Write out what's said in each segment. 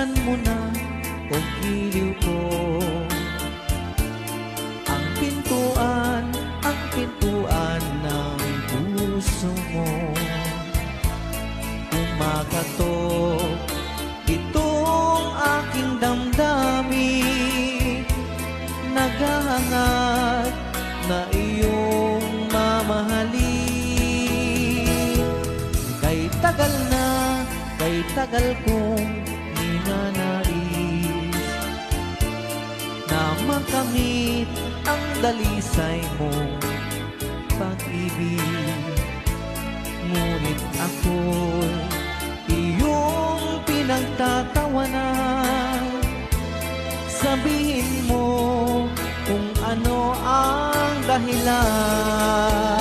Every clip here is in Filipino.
Buksan mo na o giliw ko. Ang pintuan, ang pintuan ng puso mo. Kumakatok itong aking damdamin. Naghahangad na iyong mamahalin. Kay tagal na, kay tagal kong makamit ang dalisay mong pag-ibig Ngunit ako'y iyong pinagtatawanan. Sabihin mo kung ano ang dahilan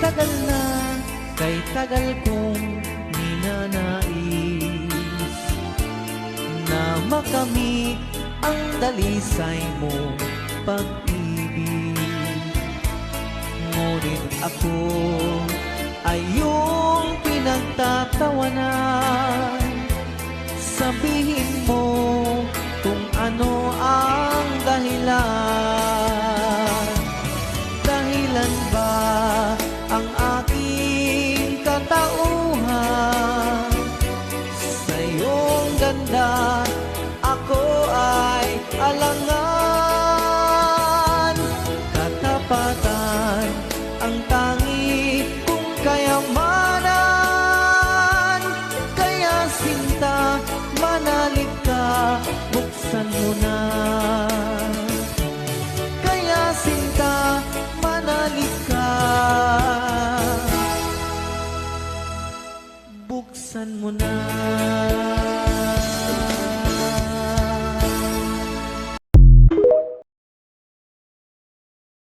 tagal na, kay tagal kong ninanais Na makamit ang dalisay mo pag-ibig. Ngunit ako ay iyong pinagtatawanan. Sabihin mo Katapatan ang tangi kong kayamanan Kaya sinta, manalig ka, buksan mo na. Kaya sinta, manalig ka. Buksan mo na